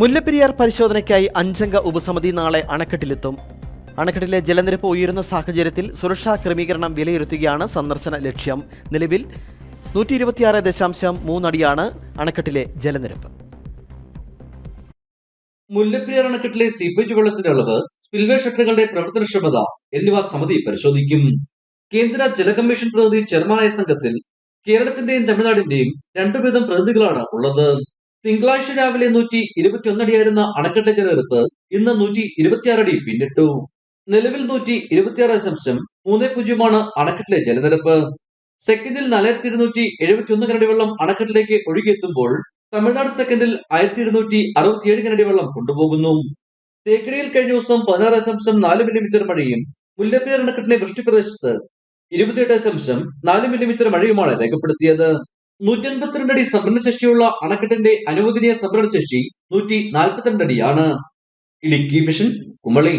മുല്ലപ്പെരിയാർ പരിശോധനയ്ക്കായി അഞ്ചംഗ ഉപസമിതി നാളെ അണക്കെട്ടിലെത്തും. അണക്കെട്ടിലെ ജലനിരപ്പ് ഉയരുന്ന സാഹചര്യത്തിൽ സുരക്ഷാ ക്രമീകരണം വിലയിരുത്തുകയാണ് സന്ദർശന ലക്ഷ്യം. നിലവിൽ നൂറ്റി ഇരുപത്തിയാറ് ദശാംശം മൂന്നടിയാണ് അണക്കെട്ടിലെ ജലനിരപ്പ്. മുല്ലപ്പെരിയാർ അണക്കെട്ടിലെ സീപ്പേജ് വെള്ളത്തിന്റെ അളവ് സ്പിൽവേ ഷട്ടറുകളുടെ പ്രവർത്തനക്ഷമത എന്നിവ സമിതി പരിശോധിക്കും. കേന്ദ്ര ജല കമ്മീഷൻ പ്രതിനിധി ചെയർമാനായ സംഘത്തിൽ കേരളത്തിന്റെയും തമിഴ്നാടിന്റെയും രണ്ടു വീതം പ്രതിനിധികളാണ് ഉള്ളത്. തിങ്കളാഴ്ച രാവിലെ നൂറ്റി ഇരുപത്തിയൊന്നടിയായിരുന്ന അണക്കെട്ട് ജലനിരപ്പ് ഇന്ന് നൂറ്റി ഇരുപത്തിയാറടി പിന്നിട്ടു. നിലവിൽ നൂറ്റി ഇരുപത്തിയാറ് ദശാംശം മൂന്ന് പൂജ്യമാണ് അണക്കെട്ടിലെ ജലനിരപ്പ്. സെക്കൻഡിൽ നാലായിരത്തി ഇരുന്നൂറ്റി എഴുപത്തി ഒന്ന് കനടി വെള്ളം അണക്കെട്ടിലേക്ക് ഒഴുകിയെത്തുമ്പോൾ തമിഴ്നാട് സെക്കൻഡിൽ ആയിരത്തി ഇരുന്നൂറ്റി അറുപത്തിയേഴ് കനടി വെള്ളം കൊണ്ടുപോകുന്നു. തേക്കടിയിൽ കഴിഞ്ഞ ദിവസം പതിനാറ് ദശാംശം നാല് മില്ലിമീറ്റർ മഴയും മുല്ലപ്പെരിയാർ അണക്കെട്ടിലെ വൃഷ്ടിപ്രദേശത്ത് ഇരുപത്തിയെട്ട് ദശാംശം നാല് മില്ലിമീറ്റർ മഴയുമാണ് രേഖപ്പെടുത്തിയത്. നൂറ്റി അൻപത്തിരണ്ട് അടി സംഭരണശേഷിയുള്ള അണക്കെട്ടിന്റെ അനുവദനീയ സംഭരണ ശേഷി നൂറ്റി നാൽപ്പത്തിരണ്ട് അടിയാണ് ഇടുക്കി മിഷൻ കുമളി.